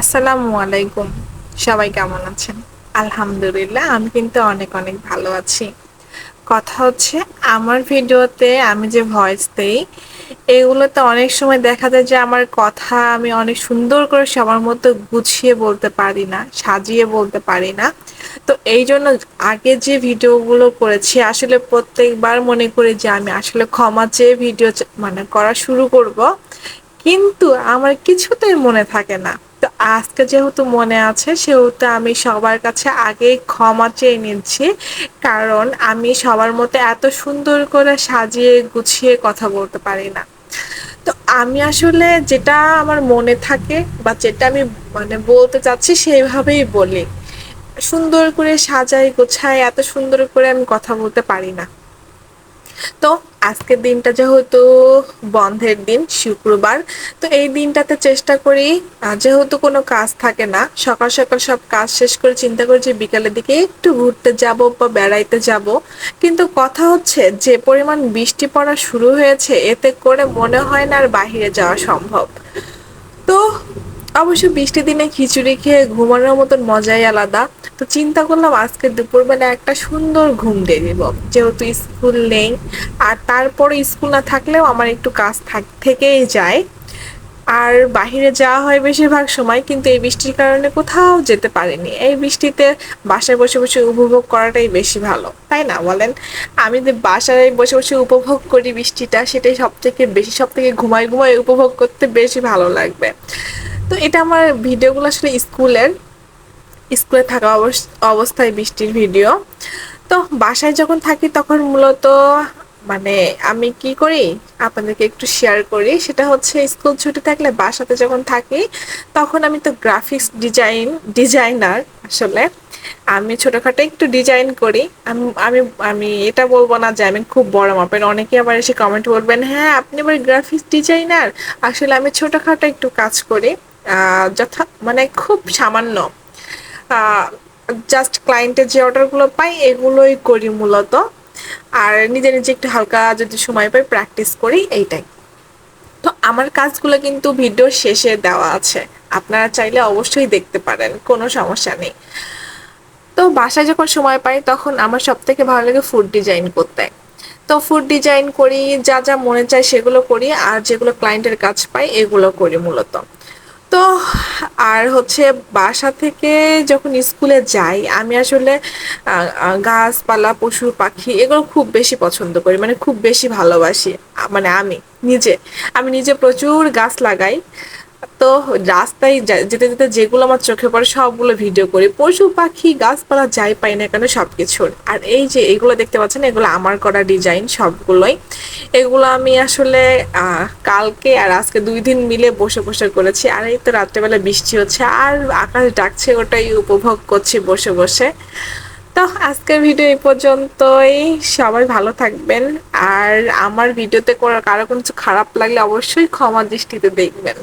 আসসালামু আলাইকুম। সবাই কেমন আছেন? আলহামদুলিল্লাহ, আমি কিন্তু অনেক অনেক ভালো আছি। কথা হচ্ছে, আমার ভিডিওতে আমি যে ভয়েস দেই, এগুলোতে অনেক সময় দেখা যায় যে আমার কথা আমি অনেক সুন্দর করে সবার মতো গুছিয়ে বলতে পারি না, সাজিয়ে বলতে পারি না। তো এই জন্য আগে যে ভিডিওগুলো করেছি, আসলে প্রত্যেকবার মনে করি যে আমি আসলে ক্ষমা চেয়ে ভিডিও মানে করা শুরু করব। কিন্তু আমার কিছুতেই মনে থাকে না। তো আজকে যেহেতু মনে আছে, সেহেতু আমি সবার কাছে আগে ক্ষমা চেয়ে নিচ্ছি। কারণ আমি সবার মতো এত সুন্দর করে সাজিয়ে গুছিয়ে কথা বলতে পারি না। তো আমি আসলে যেটা আমার মনে থাকে বা যেটা আমি মানে বলতে চাচ্ছি সেইভাবেই বলি। সুন্দর করে সাজাই, গোছাই, এত সুন্দর করে আমি কথা বলতে পারি না। তো আজকের দিনটা যেহেতু বন্ধের দিন, শুক্রবার, তো এই দিনটাতে চেষ্টা করি যেহেতু কোনো কাজ থাকে না, সকাল সকাল সব কাজ শেষ করে চিন্তা করি যে বিকালের দিকে একটু ঘুরতে যাব বা বেড়াইতে যাব। কিন্তু কথা হচ্ছে, যে পরিমাণ বৃষ্টি পড়া শুরু হয়েছে, এতে করে মনে হয় না আর বাহিরে যাওয়া সম্ভব। তো অবশ্য বৃষ্টি দিনে খিচুড়ি খেয়ে ঘুমানোর মতন মজাই আলাদা। তো চিন্তা করলাম আজকে দুপুরবেলা একটা সুন্দর ঘুম দিয়ে দিব। যেহেতু স্কুল নেই, আর তারপরে স্কুল না থাকলেও আমার একটু কাজ থাক, থেকেই যায়। আর বাহিরে যাওয়া হয় বেশিরভাগ সময়, কিন্তু এই বৃষ্টির কারণে কোথাও যেতে পারিনি। এই বৃষ্টিতে বাসায় বসে বসে উপভোগ করাটাই বেশি ভালো, তাই না বলেন? আমি যে বাসায় বসে বসে উপভোগ করি বৃষ্টিটা, সেটাই সব থেকে বেশি সব থেকে ঘুমাই ঘুমাই উপভোগ করতে বেশি ভালো লাগবে। তো এটা আমার ভিডিওগুলো আসলে স্কুলের, স্কুলে থাকা অবস্থায় বৃষ্টির ভিডিও। তো বাসায় যখন থাকি তখন মূলত মানে আমি কি করি, আপনাদেরকে একটু শেয়ার করি, সেটা হচ্ছে স্কুল ছুটি থাকলে বাসাতে যখন থাকি তখন আমি তো গ্রাফিক্স ডিজাইন ডিজাইনার আসলে। আমি ছোটোখাটো একটু ডিজাইন করি। আমি আমি আমি এটা বলব না যে আমি খুব বড় মাপের, অনেকে আবার এসে কমেন্ট করবেন হ্যাঁ আপনি আবার গ্রাফিক্স ডিজাইনার আসলে আমি ছোটোখাটো একটু কাজ করি। যথা মানে খুব সামান্য। জাস্ট ক্লায়েন্টের যে অর্ডারগুলো পাই, এগুলোই করি মূলত। আর নিজে নিজে একটু হালকা যদি সময় পাই প্র্যাকটিস করি এইটাই। তো আমার কাজগুলো কিন্তু ভিডিওর শেষে দেওয়া আছে। আপনারা চাইলে অবশ্যই দেখতে পারেন, কোনো সমস্যা নেই। তো বাসায় যখন সময় পাই, তখন আমার সব থেকে ভালো লাগে ফুড ডিজাইন করতে। তো ফুড ডিজাইন করি, যা যা মনে চায় সেগুলো করি, আর যেগুলো ক্লায়েন্টের কাজ পাই এগুলো করি মূলত। তো, আর হচ্ছে বাসা থেকে যখন স্কুলে যাই, আমি আসলে গাছপালা পশু পাখি এগুলো খুব বেশি পছন্দ করি মানে খুব বেশি ভালোবাসি মানে আমি নিজে। আমি নিজে প্রচুর গাছ লাগাই তো রাস্তায় যেতে যেতে যেগুলো আমার চোখে পড়ে সবগুলো ভিডিও করি। পশু, পাখি, গাছপালা যাই পাই না কেন সব কিছুর আর এই যে এগুলো দেখতে পাচ্ছেন, এগুলো আমার করা ডিজাইন সবগুলোই। এগুলো আমি আসলে কালকে আর আজকে দুই দিন মিলে বসে বসে করেছি। আর এই তো রাত্রেবেলা বৃষ্টি হচ্ছে, আর আকাশ ডাকছে, ওটাই উপভোগ করছি বসে বসে। তো আজকের ভিডিও এই পর্যন্তই। সবাই ভালো থাকবেন। আর আমার ভিডিওতে কারও কোনো কিছু খারাপ লাগলে অবশ্যই ক্ষমা দৃষ্টিতে দেখবেন।